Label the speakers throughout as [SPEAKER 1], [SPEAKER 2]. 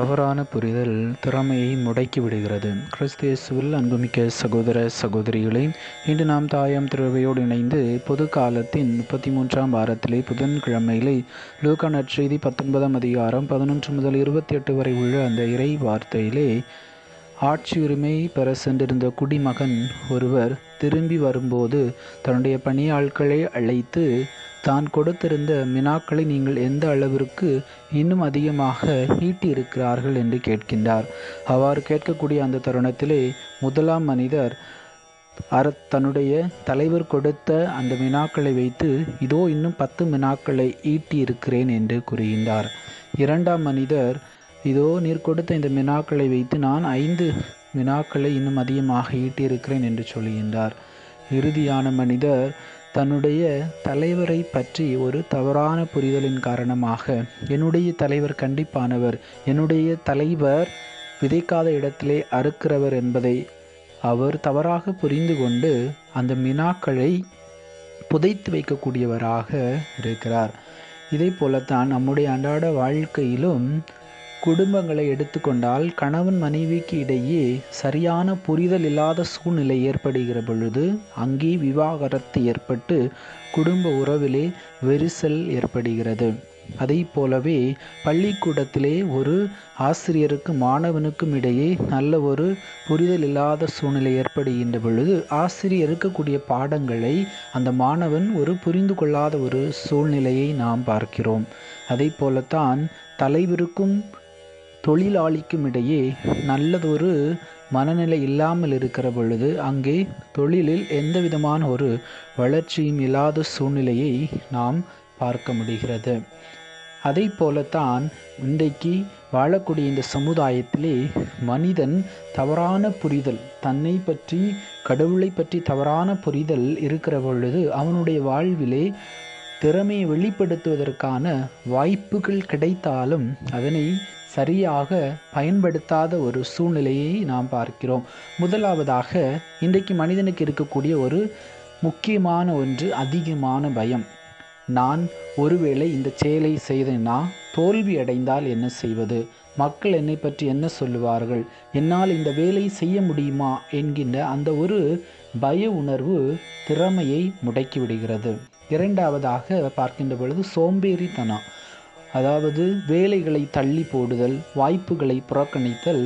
[SPEAKER 1] தவறான புரிதல் திறமையை முடக்கி விடுகிறது. கிறிஸ்தியேசுவில் அன்புமிக்க சகோதர சகோதரிகளை இன்று நாம் தாயாம் திருவையோடு இணைந்து பொது காலத்தின் முப்பத்தி மூன்றாம் வாரத்திலே புதன்கிழமையிலே லூக்கா நற்செய்தி பத்தொன்பதாம் அதிகாரம் பதினொன்று முதல் இருபத்தி எட்டு வரை உள்ள அந்த இறை வார்த்தையிலே ஆட்சி உரிமை பெற சென்றிருந்த குடிமகன் ஒருவர் திரும்பி வரும்போது தன்னுடைய பணியாட்களை அழைத்து தான் கொடுத்திருந்த மினாக்களை நீங்கள் எந்த அளவிற்கு இன்னும் அதிகமாக ஈட்டியிருக்கிறார்கள் என்று கேட்கின்றார். அவ்வாறு கேட்கக்கூடிய அந்த தருணத்திலே முதலாம் மனிதர் அற தன்னுடைய தலைவர் கொடுத்த அந்த மினாக்களை வைத்து இதோ இன்னும் பத்து மினாக்களை ஈட்டி இருக்கிறேன் என்று கூறுகின்றார். இரண்டாம் மனிதர் இதோ நீர் கொடுத்த இந்த மினாக்களை வைத்து நான் ஐந்து மினாக்களை இன்னும் அதிகமாக ஈட்டியிருக்கிறேன் என்று சொல்கின்றார். இறுதியான மனிதர் தன்னுடைய தலைவரை பற்றி ஒரு தவறான புரிதலின் காரணமாக என்னுடைய தலைவர் கண்டிப்பானவர் என்னுடைய தலைவர் விதைக்காத இடத்திலே அறுக்கிறவர் என்பதை அவர் தவறாக புரிந்து கொண்டு அந்த மினாக்களை புதைத்து வைக்கக்கூடியவராக இருக்கிறார். இதே போலத்தான் நம்முடைய அன்றாட வாழ்க்கையிலும் குடும்பங்களை எடுத்துக்கொண்டால் கணவன் மனைவிக்கு இடையே சரியான புரிதல் இல்லாத சூழ்நிலை ஏற்படுகிற பொழுது அங்கே விவாகரத்து ஏற்பட்டு குடும்ப உறவிலே வெரிசல் ஏற்படுகிறது. அதை போலவே பள்ளிக்கூடத்திலே ஒரு ஆசிரியருக்கு மாணவனுக்கும் இடையே நல்ல ஒரு புரிதல் இல்லாத சூழ்நிலை ஏற்படுகின்ற பொழுது ஆசிரியர் இருக்கக்கூடிய பாடங்களை அந்த மாணவன் ஒரு புரிந்து கொள்ளாத ஒரு சூழ்நிலையை நாம் பார்க்கிறோம். அதை போலத்தான் தலைவருக்கும் தொழிலாளிக்கும் இடையே நல்லதொரு மனநிலை இல்லாமல் இருக்கிற பொழுது அங்கே தொழிலில் எந்த விதமான ஒரு வளர்ச்சியும் இல்லாத சூழ்நிலையை நாம் பார்க்க முடிகிறது. அதை போலத்தான் இன்றைக்கு வாழக்கூடிய இந்த சமுதாயத்திலே மனிதன் தவறான புரிதல் தன்னை பற்றி கடவுளை பற்றி தவறான புரிதல் இருக்கிற பொழுது அவனுடைய வாழ்விலே திறமையை வெளிப்படுத்துவதற்கான வாய்ப்புகள் கிடைத்தாலும் அதனை சரியாக பயன்படுத்தாத ஒரு சூழ்நிலையை நாம் பார்க்கிறோம். முதலாவதாக இன்றைக்கு மனிதனுக்கு இருக்கக்கூடிய ஒரு முக்கியமான ஒன்று அதிகமான பயம். நான் ஒருவேளை இந்த செயலை செய்தேன்னா தோல்வி அடைந்தால் என்ன செய்வது? மக்கள் என்னை பற்றி என்ன சொல்லுவார்கள்? என்னால் இந்த வேலை செய்ய முடியுமா? என்கின்ற அந்த ஒரு பய உணர்வு திறமையை முடக்கிவிடுகிறது இரண்டாவதாக பார்க்கின்ற பொழுது சோம்பேறித்தனம். அதாவது வேலைகளை தள்ளி போடுதல் வாய்ப்புகளை புறக்கணித்தல்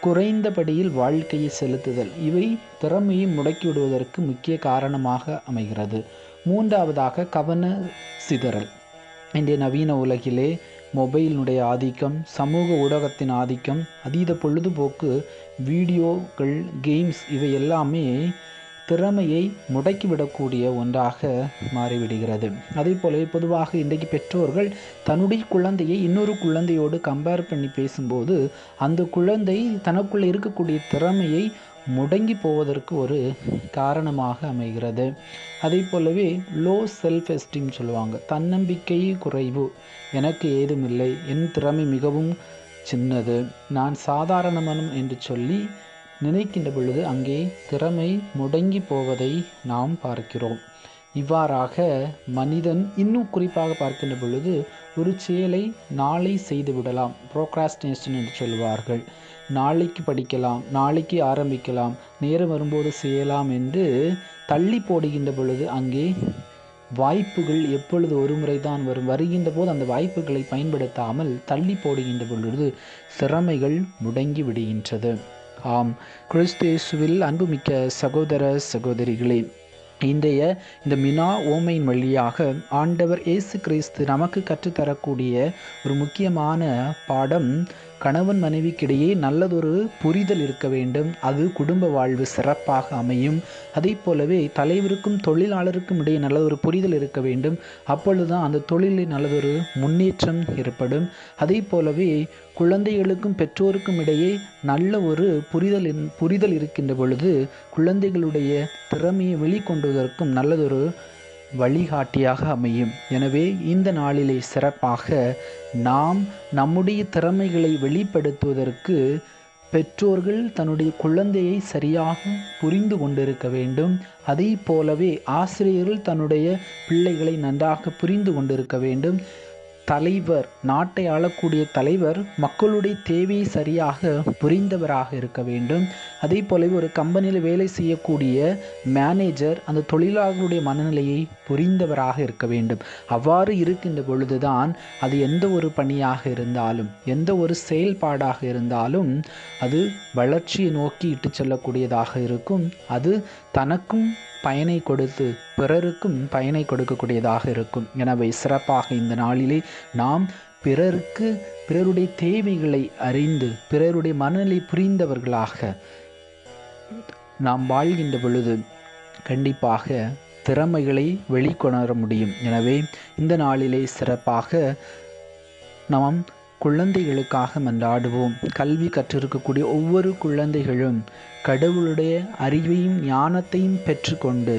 [SPEAKER 1] குறைந்தபடியில் வாழ்க்கையை செலுத்துதல். இவை திறமையை முடக்கிவிடுவதற்கு முக்கிய காரணமாக அமைகிறது. மூன்றாவதாக கவன சிதறல். இன்றைய நவீன உலகிலே மொபைலினுடைய ஆதிக்கம் சமூக ஊடகத்தின் ஆதிக்கம் அதீத பொழுதுபோக்கு வீடியோக்கள் கேம்ஸ் இவை எல்லாமே திறமையை முடக்கிவிடக்கூடிய ஒன்றாக மாறிவிடுகிறது. அதே போலவே பொதுவாக இன்றைக்கு பெற்றோர்கள் தன்னுடைய குழந்தையை இன்னொரு குழந்தையோடு கம்பேர் பண்ணி பேசும்போது அந்த குழந்தை தனக்குள்ளே இருக்கக்கூடிய திறமையை முடங்கி போவதற்கு ஒரு காரணமாக அமைகிறது. அதே போலவே லோ செல்ஃப் எஸ்டீம் சொல்லுவாங்க. தன்னம்பிக்கை குறைவு. எனக்கு ஏதுமில்லை. என் திறமை மிகவும் சின்னது. நான் சாதாரணமனம் என்று சொல்லி நினைக்கின்ற பொழுது அங்கே திறமை முடங்கி போவதை நாம் பார்க்கிறோம். இவ்வாறாக மனிதன் இன்னும் குறிப்பாக பார்க்கின்ற பொழுது ஒரு செயலை நாளை செய்து விடலாம் ப்ரோக்ராஸ்டினேஷன் என்று சொல்வார்கள். நாளைக்கு படிக்கலாம் நாளைக்கு ஆரம்பிக்கலாம் நேரம் வரும்போது செய்யலாம் என்று தள்ளி போடுகின்ற பொழுது அங்கே வாய்ப்புகள் எப்பொழுது ஒரு முறை தான் வரும் வருகின்ற போது அந்த வாய்ப்புகளை பயன்படுத்தாமல் தள்ளி போடுகின்ற பொழுது திறமைகள் முடங்கி விடுகின்றது. ஆம் கிறிஸ்தேசுவில் அன்புமிக்க சகோதர சகோதரிகளே இன்றைய இந்த மினா ஓமையின் வழியாக ஆண்டவர் இயேசு கிறிஸ்து நமக்கு கற்றுத்தரக்கூடிய ஒரு முக்கியமான பாடம் கணவன் மனைவிக்கிடையே நல்லதொரு புரிதல் இருக்க வேண்டும். அது குடும்ப வாழ்வு சிறப்பாக அமையும். அதே போலவே தலைவருக்கும் தொழிலாளருக்கும் இடையே நல்லதொரு புரிதல் இருக்க வேண்டும். அப்பொழுதுதான் அந்த தொழிலில் நல்லதொரு முன்னேற்றம் ஏற்படும். அதே போலவே குழந்தைகளுக்கும் பெற்றோருக்கும் இடையே நல்ல ஒரு புரிதல் புரிதல் இருக்கின்ற பொழுது குழந்தைகளுடைய திறமையை வெளிக்கொண்டுவதற்கும் நல்லதொரு வழிகாட்டியாக அமையும். எனவே இந்த நாளிலே சிறப்பாக நாம் நம்முடைய திறமைகளை வெளிப்படுத்துவதற்கு பெற்றோர்கள் தன்னுடைய குழந்தையை சரியாக புரிந்து கொண்டிருக்க வேண்டும். அதே போலவே ஆசிரியர்கள் தன்னுடைய பிள்ளைகளை நன்றாக புரிந்து கொண்டிருக்க வேண்டும். தலைவர் நாட்டை ஆளக்கூடிய தலைவர் மக்களுடைய தேவையை சரியாக புரிந்தவராக இருக்க வேண்டும். அதே போலவே ஒரு கம்பெனியில் வேலை செய்யக்கூடிய மேனேஜர் அந்த தொழிலாளர்களுடைய மனநிலையை புரிந்தவராக இருக்க வேண்டும். அவ்வாறு இருக்கின்ற பொழுதுதான் அது எந்த ஒரு பணியாக இருந்தாலும் எந்த ஒரு செயல்பாடாக இருந்தாலும் அது வளர்ச்சியை நோக்கி இட்டு செல்லக்கூடியதாக இருக்கும். அது தனக்கும் பயனை கொடுத்து பிறருக்கும் பயனை கொடுக்கக்கூடியதாக இருக்கும். எனவே சிறப்பாக இந்த நாளிலே நாம் பிறருக்கு பிறருடைய தேவைகளை அறிந்து பிறருடைய மனநிலை புரிந்தவர்களாக நாம் வாழ்கின்ற பொழுது கண்டிப்பாக திறமைகளை வெளிக்கொணர முடியும். எனவே இந்த நாளிலே சிறப்பாக நாம் குழந்தைகளுக்காக மன்றாடுவோம். கல்வி கற்றிருக்கக்கூடிய ஒவ்வொரு குழந்தைகளும் கடவுளுடைய அறிவையும் ஞானத்தையும் பெற்றுக்கொண்டு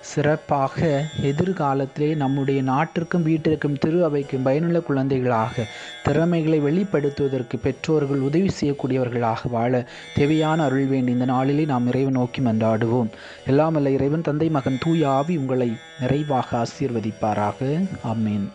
[SPEAKER 1] சிறப்பாக எதிர்காலத்திலே நம்முடைய நாட்டிற்கும் வீட்டிற்கும் திரு அவைக்கும் பயனுள்ள குழந்தைகளாக திறமைகளை வெளிப்படுத்துவதற்கு பெற்றோர்கள் உதவி செய்யக்கூடியவர்களாக வாழ தேவையான அருள் வேண்டி இந்த நாளிலே நாம் இறைவன் நோக்கி மன்றாடுவோம். எல்லாமல்ல இறைவன் தந்தை மகன் தூயாவி உங்களை நிறைவாக ஆசீர்வதிப்பாராக. ஆமேன்.